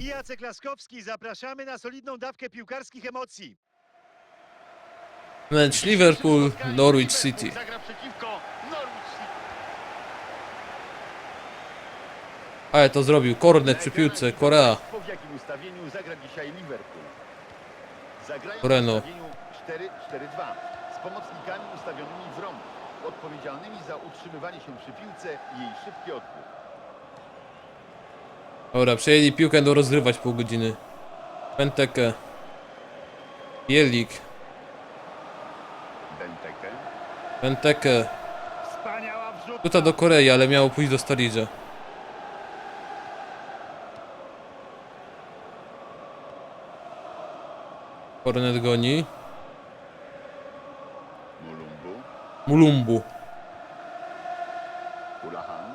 i Jacek Laskowski. Zapraszamy na solidną dawkę piłkarskich emocji. Mecz Liverpool, Norwich City. Zagra przeciwko Norwich City. Ale to zrobił, kornet przy piłce, Korea. W jakim ustawieniu zagra dzisiaj Liverpool? Zagrają Moreno. w ustawieniu 4-4-2 z pomocnikami ustawionymi w rąb, odpowiedzialnymi za utrzymywanie się przy piłce i jej szybki odpływ. Dobra, przejęli piłkę do rozgrywać pół godziny. Penteke. Bielik. Wrzutka. Rzuta do Korei, ale miało pójść do Staridża. Kornet goni. Mulumbu. Mulumbu. Hulahan.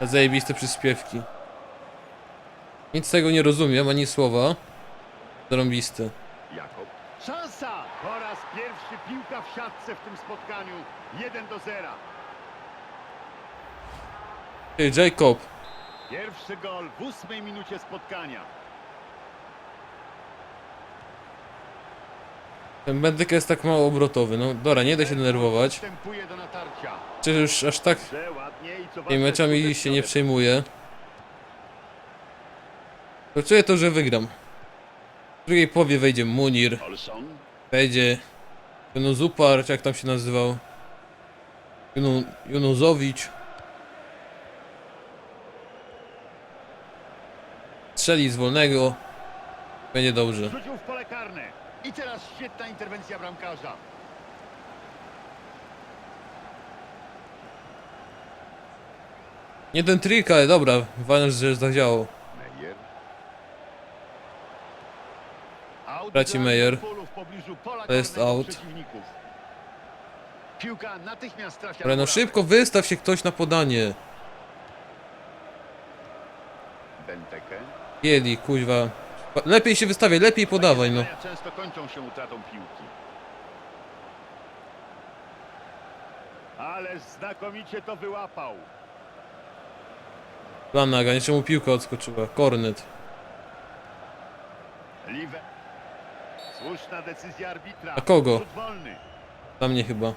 Zajebiste przyspiewki. Nic z tego nie rozumiem, ani słowa. Zarąbiste. Jakob. Szansa! Po raz pierwszy piłka w siatce w tym spotkaniu. 1 do 0. Ty, Jacob. Pierwszy gol w ósmej minucie spotkania. Ten Bendek jest tak mało obrotowy. No dobra, nie da się denerwować. Przecież już aż tak i meczami się nie przejmuję. Czuję to, że wygram. W drugiej połowie wejdzie Munir, wejdzie Junuzupar, czy jak tam się nazywał. Junu, Junuzowicz. Strzeli z wolnego. Będzie dobrze. I teraz świetna interwencja bramkarza. Nie ten trik, ale dobra, ważne, że zadziałało. Traci dla Meyer. To jest out. Piłka natychmiast trafia Ale no szybko wystaw się ktoś na podanie. Benteke. Bieli, kuźwa. Lepiej się wystawiaj, lepiej podawaj, no. Często kończą się utratą piłki. Ależ znakomicie to wyłapał. Flanagan, jeszcze mu piłka odskoczyła. Kornet. Liwe. Słuszna decyzja arbitra. A kogo? Dla mnie chyba.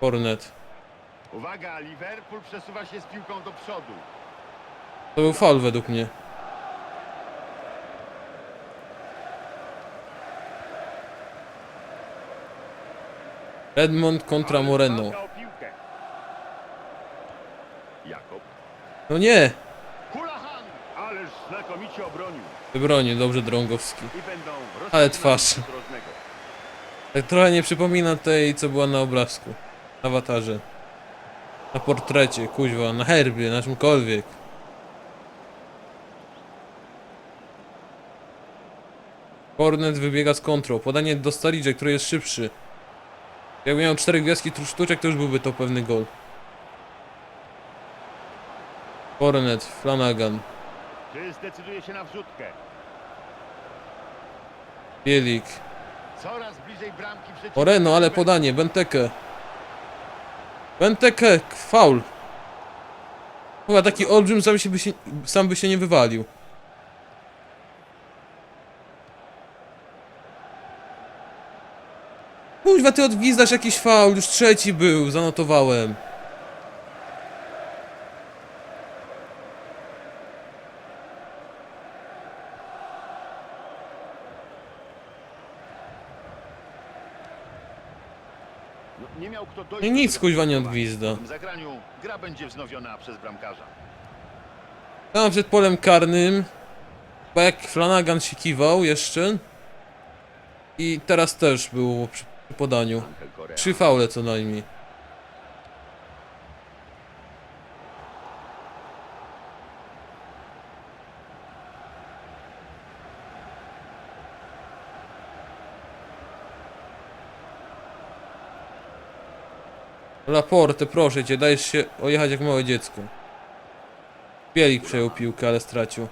Kornet. Uwaga, Liverpool przesuwa się z piłką do przodu. To był faul według mnie. Redmond kontra Moreno. walka o piłkę. Jakob. No nie! Hulahan! Ależ znakomicie obronił. Wybronił dobrze Drągowski. I będą Ale twarz. Tak trochę nie przypomina tej, co była na obrazku. Na awatarze. Na portrecie, kuźwa, na herbie, na czymkolwiek. Kornet wybiega z kontrą. Podanie do Staridże, który jest szybszy. Jakby miał cztery gwiazdki tru- sztuczek, to już byłby to pewny gol. Kornet, Flanagan, Czy zdecyduje się na wrzutkę? Bielik. Coraz bliżej bramki. Moreno, ale podanie, Benteke. Benteke, faul. Chyba taki olbrzym sam, się by się, sam by się nie wywalił. Kuźwa, ty odgwizdasz jakiś faul, już trzeci był, zanotowałem. No, nie miał kto dojść No i nic, kuźwa, nie odgwizda. W tym zagraniu gra będzie wznowiona przez bramkarza. Tam przed polem karnym, bo jak Flanagan się kiwał jeszcze. I teraz też było przy, podaniu. Trzy faule co najmniej. Laporte, proszę cię, dajesz się ojechać jak małe dziecko. Bielik przejął piłkę, ale stracił.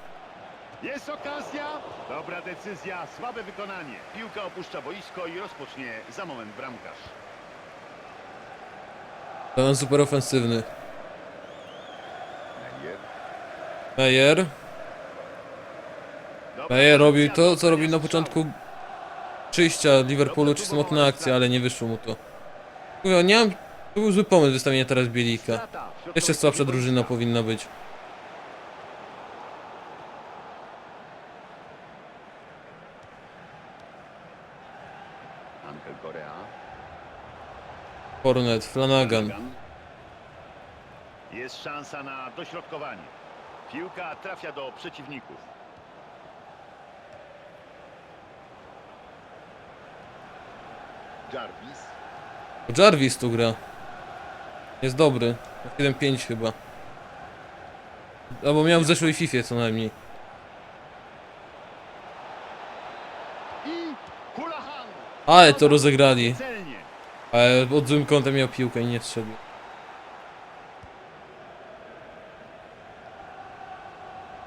Jest okazja. Dobra decyzja, słabe wykonanie. Piłka opuszcza boisko i rozpocznie za moment bramkarz. On super ofensywny. Meyer. Meyer robił to, co robił na początku przyjścia Liverpoolu, czy samotna akcja, ale nie wyszło mu to. Mówię, nie mam... To był zły pomysł wystawienia teraz Bielika. Jeszcze słabsza drużyna powinna być. Cornet, Flanagan. Jest szansa na dośrodkowanie. Piłka trafia do przeciwników. Jarvis. Jarvis tu gra. Jest dobry. 7-5 chyba. Albo miał w zeszłej FIFA co najmniej. Ale to rozegrali. Ale pod złym kątem miał piłkę i nie strzelił.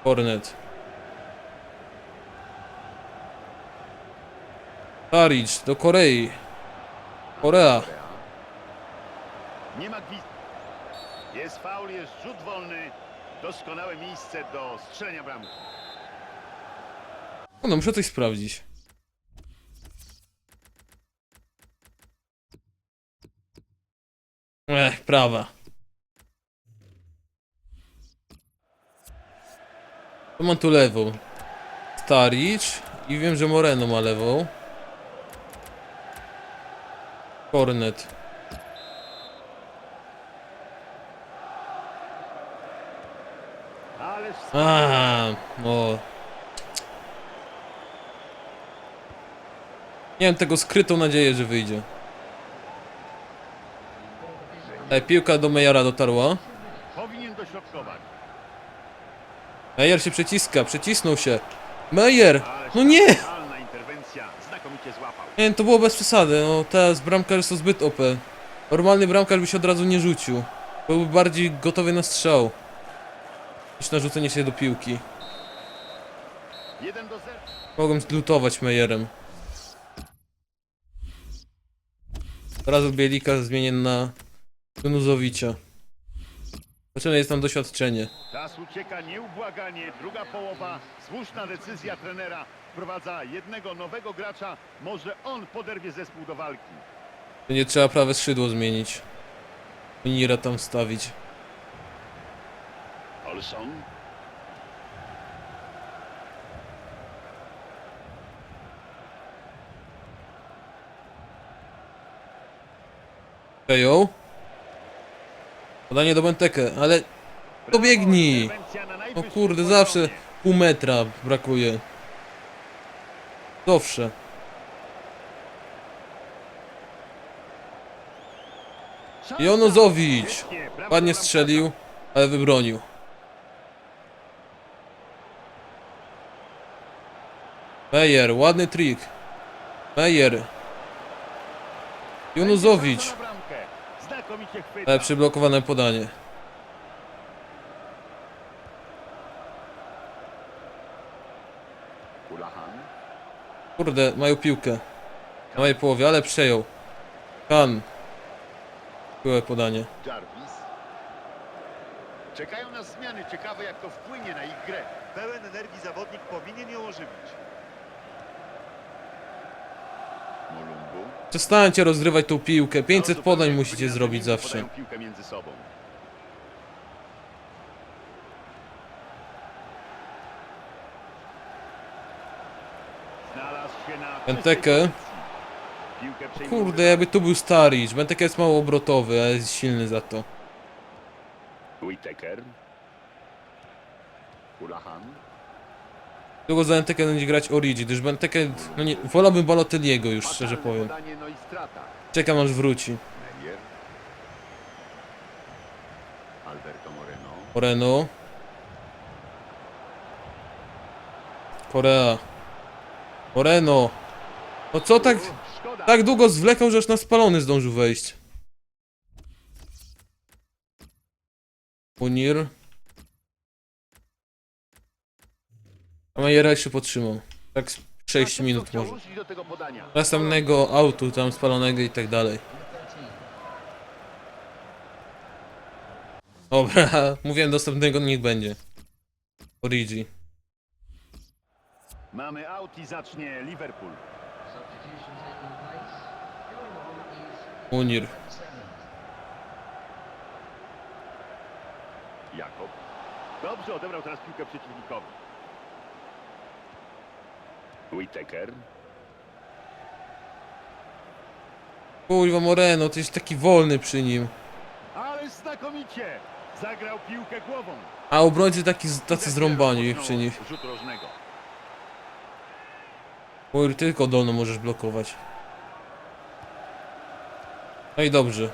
Cornet. Taric do Korei. Korea. Nie ma gwizd. Jest faul, jest rzut wolny. Doskonałe miejsce do strzelenia bramki. O, no muszę coś sprawdzić. Ech, prawa. To mam tu lewą. Staric i wiem, że Moreno ma lewą. Cornet. Ależ A, no. Miałem tego skrytą nadzieję, że wyjdzie. E, piłka do Mejera dotarła. powinien dośrodkować. Mejer się przeciska, przecisnął się. Mejer! No nie! Nie, to było bez przesady, no teraz bramkarz to zbyt OP. Normalny bramkarz by się od razu nie rzucił. Byłby bardziej gotowy na strzał. Niż na rzucenie się do piłki. 1 do 0. Mogą zlutować Mejerem. Teraz Bielika zmienię na Gnuzowicza. Zobaczymy, jest tam doświadczenie. Czas ucieka nieubłaganie. Druga połowa. Słuszna decyzja trenera. Wprowadza jednego nowego gracza. Może on poderwie zespół do walki. Będzie trzeba prawe skrzydło zmienić. Nira tam wstawić. Olson. Przejął. Podanie do Benteke, ale Dobiegnij. O najwyższym kurde, zawsze pół metra brakuje. Zawsze. Jonozowicz. Ładnie strzelił, ale wybronił. Mejer, ładny trik. Mejer. Junuzowicz. Ale przyblokowane podanie. Kurde, mają piłkę. Na mojej połowie, ale przejął. Han. Byłe podanie. Czekają na zmiany. Ciekawe jak to wpłynie na ich grę. Pełen energii zawodnik powinien ją ożywić. Przestańcie rozgrywać tą piłkę. 500 No, podań musicie zrobić zawsze. przejmuje Kurde, jakby tu był Staric. Bentek jest mało obrotowy, ale jest silny za to. Whittaker. Hulahan. Długo za Bentekę będzie grać Origi, gdyż Benteke, no nie, wolałbym Balotelliego już, szczerze powiem. No. Czekam aż wróci. Moreno. Korea. Moreno. No co tak, tak długo zwlekał, że aż na spalony zdążył wejść. Munir. A Majera jeszcze potrzymał. Tak z 6 Następco minut może. Następnego autu tam spalonego i tak dalej. Dobra, mówiłem dostępnego niech będzie. Origi. Mamy aut i zacznie Liverpool. Munir. Jakob. Dobrze odebrał teraz piłkę przeciwnikowi. Whittaker. Kurwa Moreno, ty jesteś taki wolny przy nim. Ale znakomicie! Zagrał piłkę głową. A obrońcy taki, tacy zrąbani przy nich. Rzut rożnego. Tylko dolno możesz blokować. No i dobrze.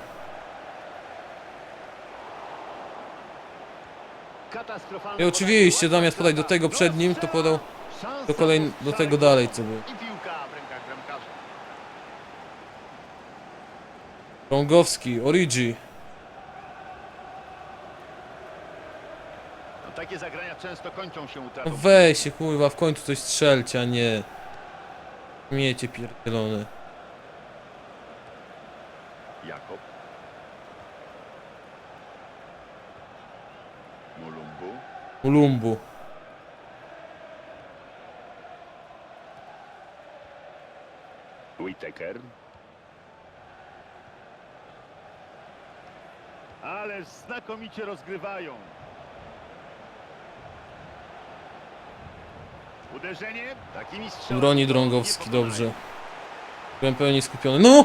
I oczywiście zamiast podać do tego przed nim, to podał do, kolej, do tego dalej, co było. Rągowski, Origi. No, takie zagrania często kończą się No weź się kurwa, w końcu coś strzelcie, a nie. Miecie pierdolone. Jakob. Mulumbu. Ulumbu. Whittaker. Ale znakomicie rozgrywają. Uderzenie. Takimi strzałami Broni Drągowski, dobrze. Byłem pełni skupiony. No!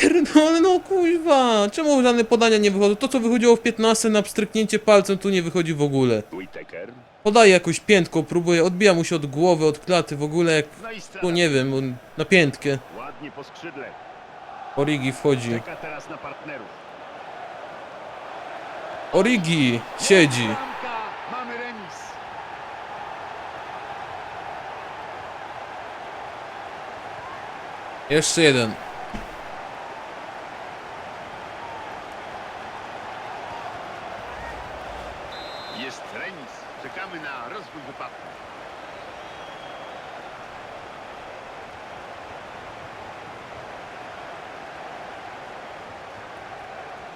Pierdolę, no kurwa! Czemu żadne podania nie wychodzą? To co wychodziło w 15 na pstryknięcie palcem tu nie wychodzi w ogóle. Whittaker. Podaje jakąś piętką, próbuje, odbija mu się od głowy, od klaty, w ogóle jak, No i tu nie wiem, on- na piętkę. Ładnie po skrzydle. Origi wchodzi. Czeka teraz na partnerów. Origi siedzi. Bramka. Mamy remis. Jeszcze jeden. Jest remis. Czekamy na rozwój wypadku.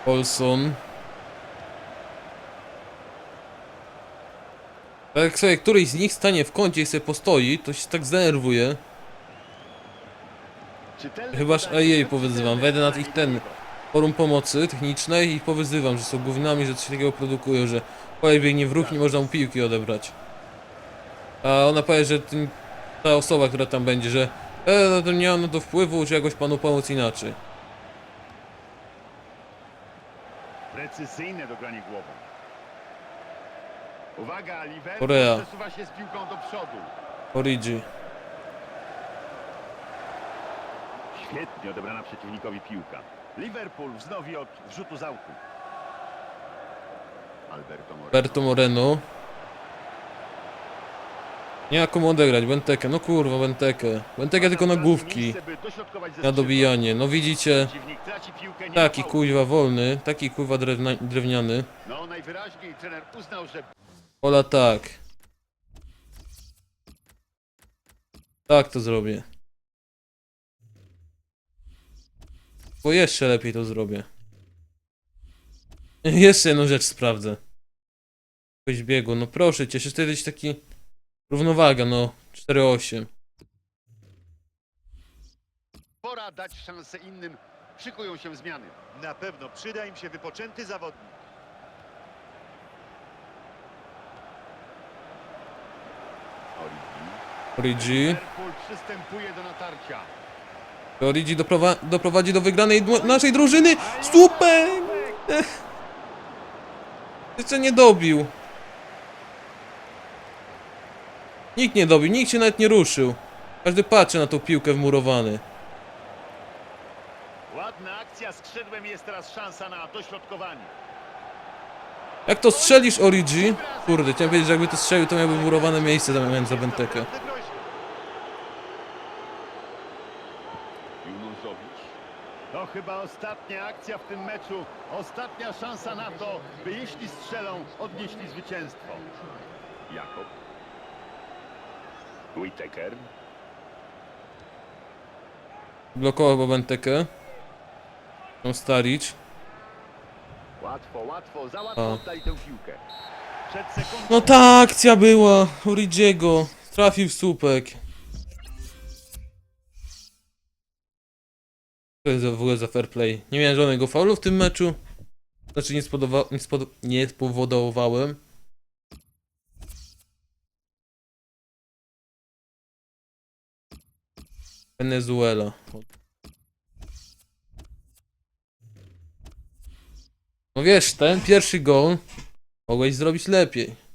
Olson. Tak jak sobie któryś z nich stanie w kącie i sobie postoi, to się tak zdenerwuje. Czytelne Chyba, że podanie, jej powyzywam. Wejdę na ich ten forum pomocy technicznej i powyzywam, że są gównami, że coś takiego produkują, że kolej biegnie w ruch, nie można mu piłki odebrać. A ona powie, że ta osoba, która tam będzie, że e, no to nie ma na to wpływu, czy jakoś panu pomóc inaczej. Precyzyjne dogranie głową. Uwaga, Liverpool Korea. przesuwa się z piłką do przodu. Origi. Świetnie odebrana przeciwnikowi piłka. Liverpool wznowi od rzutu z autu. Alberto Moreno. Berto Moreno. Nie ma komu odegrać, Benteke, no kurwa Benteke. Benteke tylko na główki, na dobijanie. No widzicie, taki kuźwa wolny, taki kuźwa drewna, drewniany. Ola tak. Tak to zrobię. Bo jeszcze lepiej to zrobię. Jeszcze jedną rzecz sprawdzę. Jakoś biegu, no proszę cię, jeszcze taki... Równowaga, no. 4-8. pora dać szansę innym. Szykują się zmiany. Na pewno przyda im się wypoczęty zawodnik. Origi. Liverpool przystępuje do natarcia. Origi doprowa doprowadzi do wygranej naszej drużyny. Super! Jeszcze nie dobił. Nikt nie dobił, nikt się nawet nie ruszył. Każdy patrzy na tą piłkę wmurowany. Ładna akcja skrzydłem jest teraz szansa na dośrodkowanie. Jak to strzelisz Origi? Kurde, chciałem powiedzieć, że jakby to strzelił, to miałby murowane miejsce zamiast za Bentekę. To chyba ostatnia akcja w tym meczu. Ostatnia szansa na to, by jeśli strzelą, odnieśli zwycięstwo. Jakob. Whittaker. Blokował chyba Bentekę. Tam Staric. Łatwo, łatwo, za łatwo A. oddali tę piłkę. Przed sekundą No ta akcja była Origiego. Trafił w słupek. To jest w ogóle za fair play. Nie miałem żadnego faulu w tym meczu. Znaczy nie, spodoba- nie, spod- nie spowodowałem. Wenezuela. No wiesz, ten pierwszy gol mogłeś zrobić lepiej.